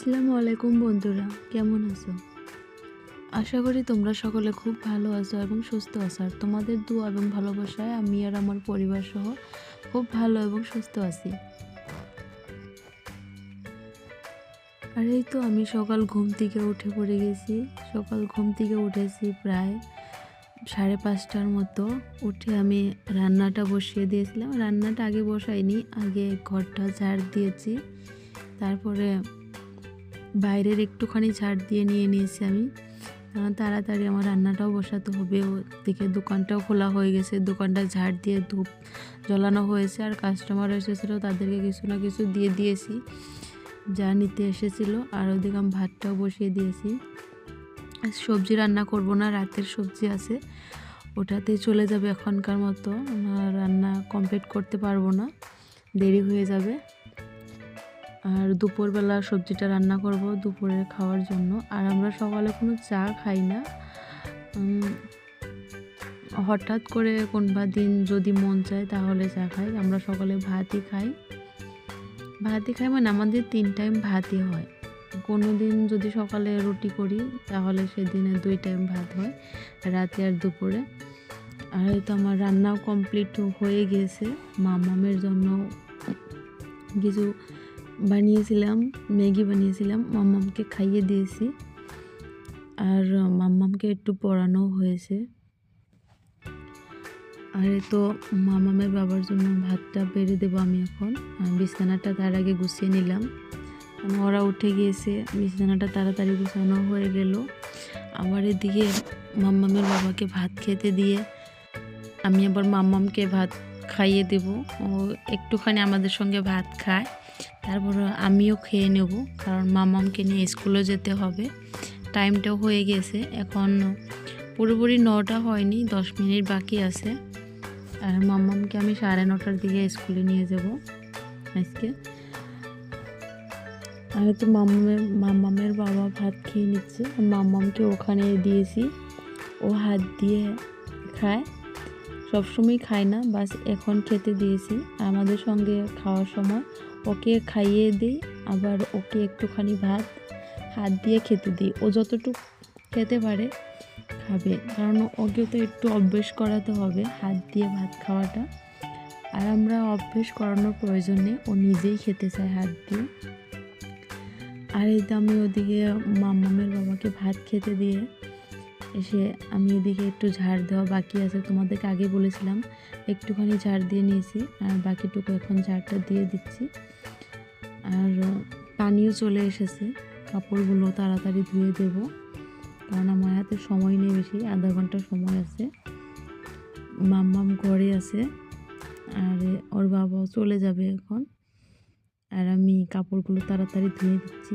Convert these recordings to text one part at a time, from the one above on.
আসসালামু আলাইকুম বন্ধুরা, কেমন আছো? আশা করি তোমরা সকলে খুব ভালো আছো এবং সুস্থ আছো। আর তোমাদের দোয়া এবং ভালোবাসায় আমি আর আমার পরিবার সহ খুব ভালো এবং সুস্থ আছি। আর এই তো আমি সকাল ঘুম থেকে উঠে পড়ে গেছি। সকাল ঘুম থেকে উঠেছি প্রায় সাড়ে পাঁচটার মতো। উঠে আমি রান্নাটা বসিয়ে দিয়েছিলাম। রান্নাটা আগে বসাইনি, আগে ঘরটা ঝাড় দিয়েছি। তারপরে বাইরের একটুখানি ঝাড় দিয়ে নিয়ে নিয়েছি আমি। কারণ তাড়াতাড়ি আমার রান্নাটাও বসাতে হবে। ওদিকে দোকানটাও খোলা হয়ে গেছে। দোকানটা ঝাড় দিয়ে ধূপ জ্বলানো হয়েছে আর কাস্টমার এসেছিল, তাদেরকে কিছু না কিছু দিয়ে দিয়েছি। যা নিতে এসেছিল আর ওদিকে আমি ভাতটাও বসিয়ে দিয়েছি। সবজি রান্না করব না, রাতের সবজি আছে। ওটাতেই চলে যাবে এখনকার মতো। রান্না কমপ্লিট করতে পারব না। দেরি হয়ে যাবে। আর দুপুরবেলা সবজিটা রান্না করব দুপুরে খাওয়ার জন্য। আর আমরা সকালে কোনো চা খাই না। হঠাৎ করে কোনবা দিন যদি মন চায় তাহলে চা খাই। আমরা সকালে ভাতই খাই। ভাতই খাই মানে আমাদের তিন টাইম ভাতই হয়। কোনো দিন যদি সকালে রুটি করি তাহলে সেদিনে দুই টাইম ভাত হয়, রাতে আর দুপুরে। আর হয়তো আমার রান্নাও কমপ্লিট হয়ে গিয়েছে। মামামের জন্য কিছু বানিয়েছিলাম, ম্যাগি বানিয়েছিলাম, মাম্মামকে খাইয়ে দিয়েছি। আর মাম্মামকে একটু পড়ানো হয়েছে। আর তো মামামের বাবার জন্য ভাতটা বেড়ে দেবো আমি এখন। বিছানাটা তার আগে গুছিয়ে নিলাম। ওরা উঠে গিয়েছে, বিছানাটা তাড়াতাড়ি গুছানো হয়ে গেল। আবার এদিকে মাম্মামের বাবাকে ভাত খেতে দিয়ে আমি আবার মাম্মামকে ভাত খাইয়ে দেব। ও একটুখানি আমাদের সঙ্গে ভাত খায়। তারপর আমিও খেয়ে নেব, কারণ মামামকে নিয়ে স্কুলে যেতে হবে। টাইমটাও হয়ে গেছে, এখন পুরোপুরি নটা হয়নি, দশ মিনিট বাকি আছে। আর মাম্মামকে আমি সাড়ে নটার দিকে স্কুলে নিয়ে যাব আজকে। আমি তো মাম্মামের মাম্মামের বাবা ভাত খেয়ে নিচ্ছে আর মাম্মামকে ওখানে দিয়েছি। ও হাত দিয়ে খায়, সবসময় খায় না, বাস এখন খেতে দিয়েছি। আমাদের সঙ্গে খাওয়ার সময় ওকে খাইয়ে দিই, আবার ওকে একটুখানি ভাত, হাত দিয়ে খেতে দিই। ও যতটুকু খেতে পারে খাবে। কারণ ওকে তো একটু অভ্যেস করাতে হবে, হাত দিয়ে ভাত খাওয়াটা। আর আমরা অভ্যেস করানোর প্রয়োজন ও নিজেই খেতে চায় হাত দিয়ে। আর এই আমি ওদিকে মাম্মামের বাবাকে ভাত খেতে দিয়ে এসে আমি এদিকে একটু ঝাড় দেওয়া বাকি আছে, তোমাদেরকে আগে বলেছিলাম, একটুখানি ঝাড় দিয়ে নিয়েছি, আর বাকিটুকু এখন ঝাড়টা দিয়ে দিচ্ছি। আর পানিও চলে এসেছে, কাপড়গুলো তাড়াতাড়ি ধুয়ে দেব, কারণ আমার হাতে সময় নেই বেশি, আধা ঘণ্টা সময় আছে। মাম্মাম ঘরে আছে, আর ওর বাবাও চলে যাবে এখন। আর আমি কাপড়গুলো তাড়াতাড়ি ধুয়ে দিচ্ছি।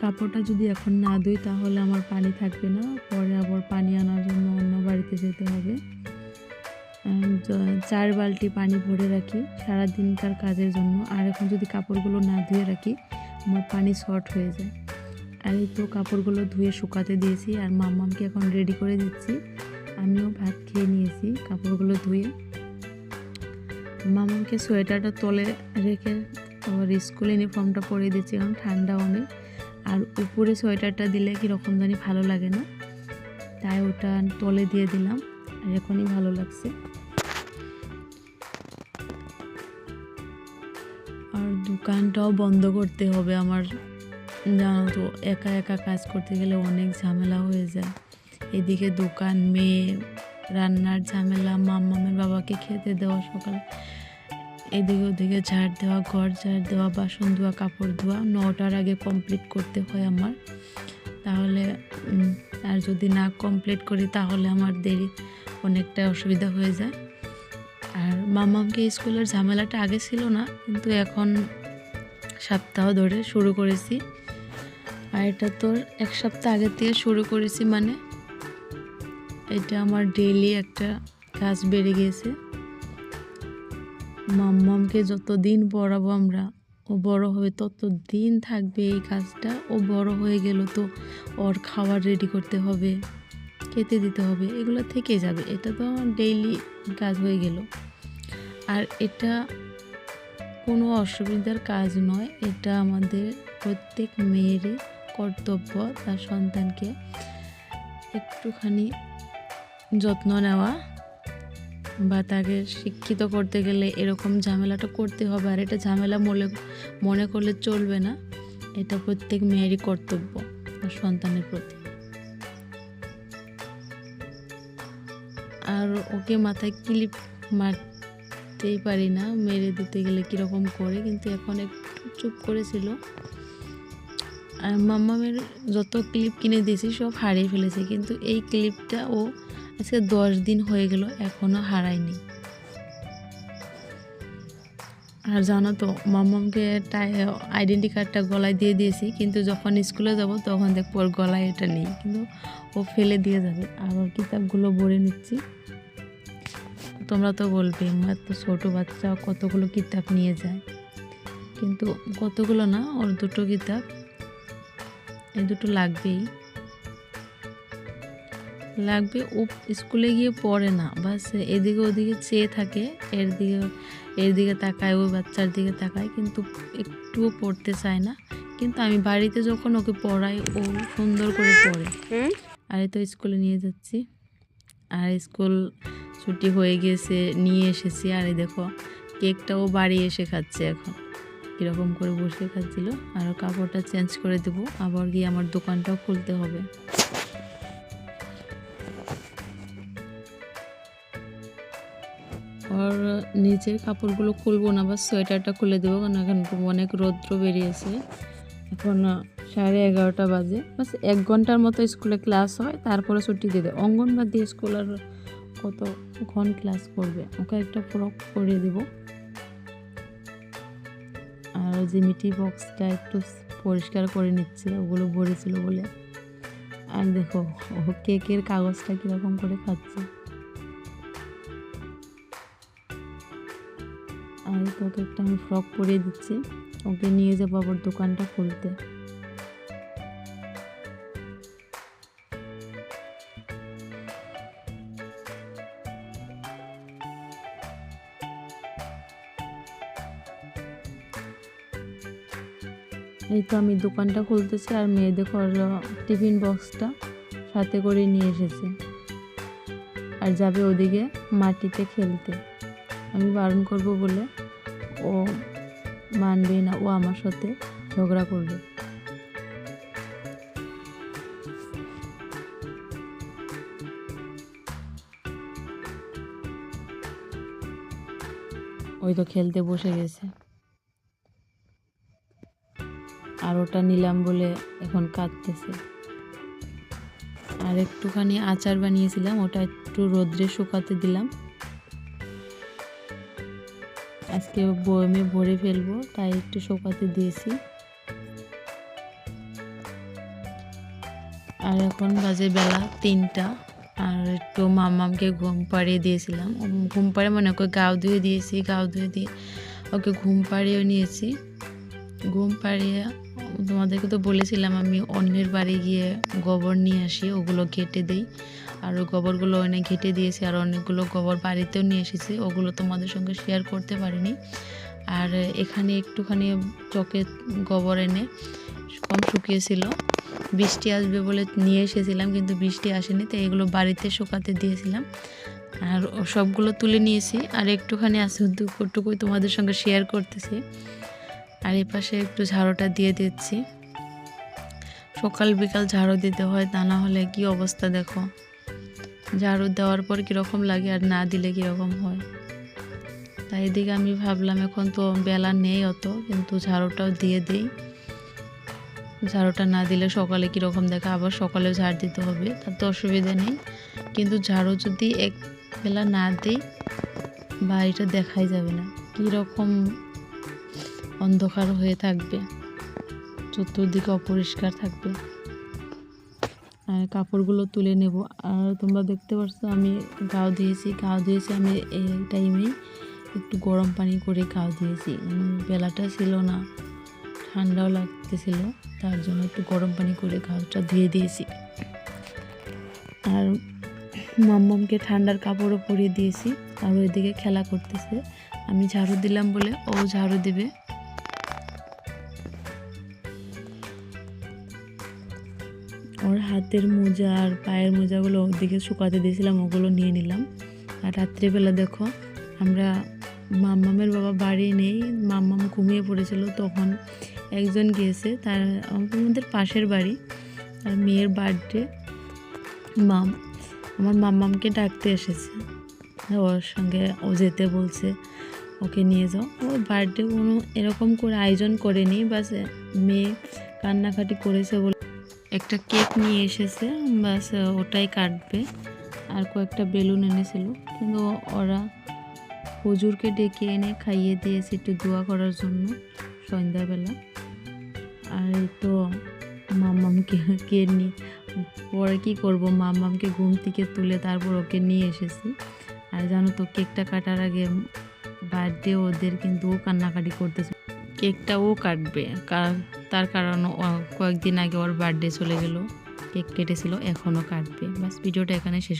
কাপড়টা যদি এখন না ধুই তাহলে আমার পানি থাকবে না। পরে আবার পানি আনার জন্য অন্য বাড়িতে যেতে হবে। চার বালতি পানি ভরে রাখি সারাদিনকার কাজের জন্য। আর এখন যদি কাপড়গুলো না ধুয়ে রাখি, আমার পানি শর্ট হয়ে যায়। আর এই তো কাপড়গুলো ধুয়ে শুকাতে দিয়েছি আর মাম্মামকে এখন রেডি করে দিচ্ছি। আমিও ভাত খেয়ে নিয়েছি কাপড়গুলো ধুয়ে। মামামকে সোয়েটারটা তলে রেখে ওর স্কুল ইউনিফর্মটা পরিয়ে দিচ্ছি কারণ ঠান্ডা অনেক আর উপরে সোয়েটারটা দিলে কীরকম জানি ভালো লাগে না। তাই ওটা তলে দিয়ে দিলাম আর এখনই ভালো লাগছে। আর দোকানটাও বন্ধ করতে হবে আমার। জানো তো, একা একা কাজ করতে গেলে অনেক ঝামেলা হয়ে যায়। এদিকে দোকান, মেয়ে, রান্নার ঝামেলা মাম্মামের বাবাকে খেতে দেওয়া সকাল। এদিকে ওদিকে ঝাড় দেওয়া, ঘর ঝাড় দেওয়া, বাসন ধোয়া, কাপড় ধোয়া, নটার আগে কমপ্লিট করতে হয় আমার। তাহলে আর যদি না কমপ্লিট করি তাহলে আমার দেরি, অনেকটা অসুবিধা হয়ে যায়। আর মামামকে স্কুলের ঝামেলাটা আগে ছিল না, কিন্তু এখন সপ্তাহ ধরে শুরু করেছি। আর এটা তোর এক সপ্তাহ আগে থেকে শুরু করেছি মানে এটা আমার ডেইলি একটা কাজ বেড়ে গিয়েছে। মাম্মামকে যত দিন পড়াবো আমরা, ও বড় হবে তত দিন থাকবে এই কাজটা। ও বড় হয়ে গেল তো ওর খাবার রেডি করতে হবে, খেতে দিতে হবে, এগুলো থেকে যাবে। এটা তো ডেইলি কাজ হয়ে গেল। আর এটা কোনো অসুবিধার কাজ নয়, এটা আমাদের প্রত্যেক মেয়েরই কর্তব্য তার সন্তানকে একটুখানি যত্ন নেওয়া। বা তাকে শিক্ষিত করতে গেলে এরকম ঝামেলাটা করতে হবে, আর এটা ঝামেলা মনে মনে করলে চলবে না। এটা প্রত্যেক মেয়েরই কর্তব্য তার সন্তানের প্রতি। আর ওকে মাথায় ক্লিপ মারতেই পারি না, মেরে দিতে গেলে কীরকম করে, কিন্তু এখন একটু চুপ করেছিল। আর মাম্মামের যত ক্লিপ কিনে দিয়েছি সব হারিয়ে ফেলেছে, কিন্তু এই ক্লিপটা ও আজকে দশ দিন হয়ে গেল এখনও হারায়নি। আর জানো তো মাম্মামকে আইডেন্টি কার্ডটা গলায় দিয়ে দিয়েছি, কিন্তু যখন স্কুলে যাব তখন দেখব ওর গলায় এটা নেই, কিন্তু ও ফেলে দিয়ে যাবে। আর ওর কিতাবগুলো ভরে নিচ্ছি। তোমরা তো বলবে আমার তো ছোটো বাচ্চা, কতগুলো কিতাব নিয়ে যায়? কিন্তু কতগুলো না, ওর দুটো কিতাব, এই দুটো লাগবেই। লাগবে। ও স্কুলে গিয়ে পড়ে না। বাস এদিকে ওদিকে চেয়ে থাকে এর দিকে এর দিকে তাকায় ওই বাচ্চার দিকে তাকায় কিন্তু একটুও পড়তে চায় না। কিন্তু আমি বাড়িতে যখন ওকে পড়াই ও সুন্দর করে পড়ে। আর তো স্কুলে নিয়ে যাচ্ছি। আর স্কুল ছুটি হয়ে গিয়েছে নিয়ে এসেছি। আর এই দেখো কেকটাও বাড়ি এসে খাচ্ছে এখন। কীরকম করে বসে খাচ্ছিল। আর কাপড়টা চেঞ্জ করে দেবো। আবার গিয়ে আমার দোকানটাও খুলতে হবে। নিচের কাপড়গুলো খুলবো না বা সোয়েটারটা খুলে দেবো, কারণ এখন অনেক রৌদ্র বেরিয়েছে। এখন সাড়ে এগারোটা বাজে। বাস এক ঘণ্টার মতো স্কুলে ক্লাস হয়, তারপরে ছুটি দিয়ে দেয়। অঙ্গনবাদী স্কুল আর কতক্ষণ ক্লাস করবে? ওকে একটা ফ্রক পরিয়ে দেবো। আর জিমিটি বক্সটা একটু পরিষ্কার করে নিচ্ছে, ওগুলো ভরেছিল বলে। আর দেখো, ও কেকের কাগজটা কীরকম করে খাচ্ছে। আর তোকে একটা আমি ফ্রক পরিয়ে দিচ্ছি। ওকে নিয়ে যাব আবার দোকানটা খুলতে। এই তো আমি দোকানটা খুলতেছি আর মেয়ে দেখো টিফিন বক্সটা সাথে করে নিয়ে এসেছে। আর যাবে ওদিকে মাটিতে খেলতে। আমি বারণ করব বলে ও মানবে না, ও আমার সাথে ঝগড়া করবে। ওই তো খেলতে বসে গেছে। আর ওটা নিলাম বলে এখন কাঁদতেছে। আর একটুখানি আচার বানিয়েছিলাম, ওটা একটু রোদ্রে শুকাতে দিলাম। আজকে বয়মে ভরে ফেলব, তাই একটু শোকাতে দিয়েছি। আর এখন বাজে বেলা তিনটা, আর একটু মামামকে ঘুম পাড়িয়ে দিয়েছিলাম। ঘুম পাড়ে মনে করে গাও ধুয়ে দিয়েছি, গাও ধুয়ে দিয়ে ওকে ঘুম পাড়িয়েও নিয়েছি। ঘুম পাড়িয়ে তোমাদেরকে তো বলেছিলাম আমি অন্যের বাড়ি গিয়ে গোবর নিয়ে আসি, ওগুলো ঘেটে দিই। আর ওই গোবরগুলো অনেক ঘেটে দিয়েছি আর অনেকগুলো গোবর বাড়িতেও নিয়ে এসেছি, ওগুলো তোমাদের সঙ্গে শেয়ার করতে পারিনি। আর এখানে একটুখানি চকে গোবর এনে কম শুকিয়েছিল। বৃষ্টি আসবে বলে নিয়ে এসেছিলাম কিন্তু বৃষ্টি আসেনি, তাই এগুলো বাড়িতে শুকাতে দিয়েছিলাম। আর সবগুলো তুলে নিয়েছি আর একটুখানি আছে দুপুরটুকুই তোমাদের সঙ্গে শেয়ার করতেছি। আর এই পাশে একটু ঝাড়ুটা দিয়ে দিচ্ছি। সকাল বিকাল ঝাড়ু দিতে হয়, তা না হলে কি অবস্থা দেখো। ঝাড়ু দেওয়ার পর কীরকম লাগে আর না দিলে কীরকম হয়। তাই এদিকে আমি ভাবলাম, এখন তো বেলা নেই অত, কিন্তু ঝাড়ুটাও দিয়ে দিই। ঝাড়ুটা না দিলে সকালে কীরকম দেখা, আবার সকালেও ঝাড় দিতে হবে তার তো অসুবিধা নেই। কিন্তু ঝাড়ু যদি এক বেলা না দিই বা এটা দেখাই যাবে না। কীরকম অন্ধকার হয়ে থাকবে, চতুর্দিকে অপরিষ্কার থাকবে। আর কাপড়গুলো তুলে নেব। আর তোমরা দেখতে পাচ্ছ আমি গাও দিয়েছি গাও দিয়েছি আমি এই টাইমেই একটু গরম পানি করে গাও দিয়েছি। বেলাটা ছিল না, ঠান্ডাও লাগতেছিল, তার জন্য একটু গরম পানি করে গাওটা ধুয়ে দিয়েছি। আর মাম্মামকে ঠান্ডার কাপড়ও পরিয়ে দিয়েছি, আর ওইদিকে খেলা করতেছে। আমি ঝাড়ু দিলাম বলে ও ঝাড়ু দিবে। ওর হাতের মোজা আর পায়ের মোজাগুলো ওদিকে শুকাতে দিয়েছিলাম, ওগুলো নিয়ে নিলাম। আর রাত্রিবেলা দেখো, আমরা মাম্মামের বাবা বাড়ি নেই, মাম্মাম ঘুমিয়ে পড়েছিল, তখন একজন গিয়েছে, তার আমাদের পাশের বাড়ি, তার মেয়ের বার্থডে। মাম, আমার মাম্মামকে ডাকতে এসেছে। ওর সঙ্গে ও যেতে বলছে, ওকে নিয়ে যাও। ও বার্থডে কোনো এরকম করে আয়োজন করেনি, বাস মেয়ে কান্নাকাটি করেছে বলে একটা কেক নিয়ে এসেছে বাস ওটাই কাটবে। আর কয়েকটা বেলুন এনেছিল, কিন্তু ওরা হুজুরকে ডেকে এনে খাইয়ে দিয়েছে একটু দোয়া করার জন্য সন্ধ্যাবেলা। আর তো মাম্মামকে, কে নিয়ে পরে কী করব? মাম্মামকে ঘুম থেকে তুলে তারপর ওকে নিয়ে এসেছি। আর জানো তো, কেকটা কাটার আগে বার্থডে ওদের কিন্তু ও কান্নাকাটি করতেছে। কেকটা ও কাটবে, কার- তার কারণ কয়েকদিন আগে ওর বার্থডে চলে গেল, কেক কেটেছিল, এখনও কাটবে। বাস, ভিডিওটা এখানে শেষ